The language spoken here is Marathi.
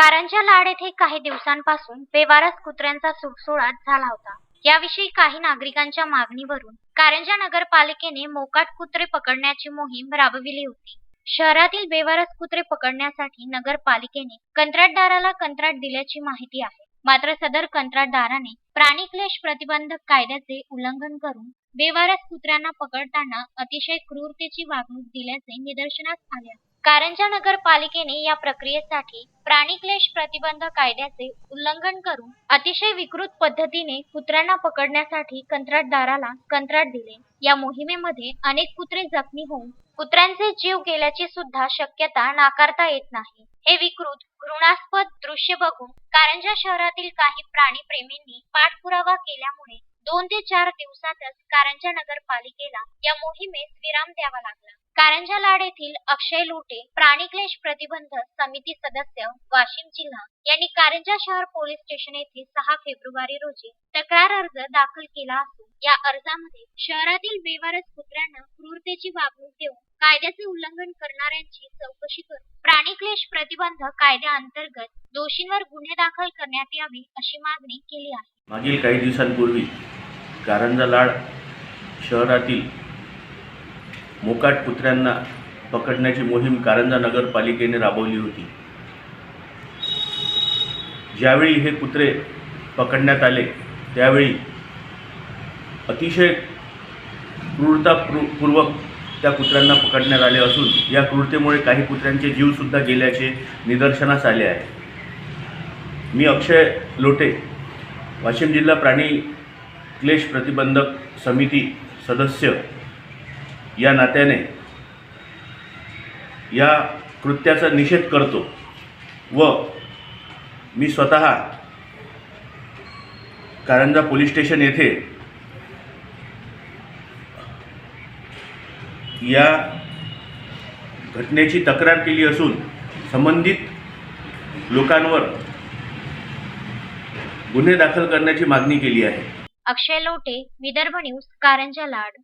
कारंजा लाड येथे काही दिवसांपासून बेवारस कुत्र्यांचा सुळसुळाट झाला होता. याविषयी काही नागरिकांच्या मागणीवरून कारंजा नगरपालिकेने मोकाट कुत्रे पकडण्याची मोहीम राबविली होती. शहरातील बेवारस कुत्रे पकडण्यासाठी नगरपालिकेने कंत्राटदाराला कंत्राट दिल्याची माहिती आहे. मात्र सदर कंत्राटदाराने प्राणीक्लेश प्रतिबंधक कायद्याचे उल्लंघन करून बेवारस कुत्र्यांना पकडताना अतिशय क्रूरतेची वागणूक दिल्याचे निदर्शनास आले आहे. कारंजा नगरपालिकेने या प्रक्रियेसाठी प्राणीक्लेश प्रतिबंध कायद्याचे उल्लंघन करून अतिशय विकृत पद्धतीने कुत्र्यांना पकडण्यासाठी कंत्राटदाराला कंत्राट दिले. या मोहिमेमध्ये अनेक कुत्रे जखमी होऊन कुत्र्यांचे जीव गेल्याची सुद्धा शक्यता नाकारता येत नाही. हे विकृत घृणास्पद दृश्य बघून कारंजा शहरातील काही प्राणी प्रेमींनी पाठपुरावा केल्यामुळे दोन ते चार दिवसातच कारंजा नगरपालिकेला या मोहिमेस विराम द्यावा लागला. कारंजा लाड येथील अक्षय लोटे प्राणीक्लेश प्रतिबंध समिती सदस्य वाशिम जिल्हा यांनी कारंजा शहर पोलीस स्टेशन येथे सहा फेब्रुवारी रोजी तक्रार अर्ज दाखल केला असून या अर्जामध्ये शहरातील बेवारस कुत्र्यांना क्रूरतेची वागणूक देऊन कायद्याचे उल्लंघन करणाऱ्यांची चौकशी करून प्राणीक्लेश प्रतिबंध कायद्याअंतर्गत दोषींवर गुन्हे दाखल करण्यात यावे अशी मागणी केली आहे. मागील काही दिवसांपूर्वी कारंजा लाड शहरातील मोकाट कुत्र्यांना पकडण्याची मोहीम कारंजा नगरपालिकेने राबवली होती. ज्यावेळी हे कुत्रे पकडण्यात आले त्यावेळी अतिशय क्रूरतापूर्वक त्या कुत्र्यांना पकडण्यात आले असून या क्रूरतेमुळे काही कुत्र्यांचे जीवसुद्धा गेल्याचे निदर्शनास आले आहे. मी अक्षय लोटे वाशिम जिल्हा प्राणी क्लेश प्रतिबंधक समिती सदस्य या नात्याने या कृत्याचा निषेध करतो व मी स्वतः कारंजा पोलीस स्टेशन येथे या घटनेची तक्रार केली असून संबंधित लोकांवर गुन्हे दाखल करण्याची मागणी केली आहे. अक्षय लोटे विदर्भ न्यूज कारंजा लाड.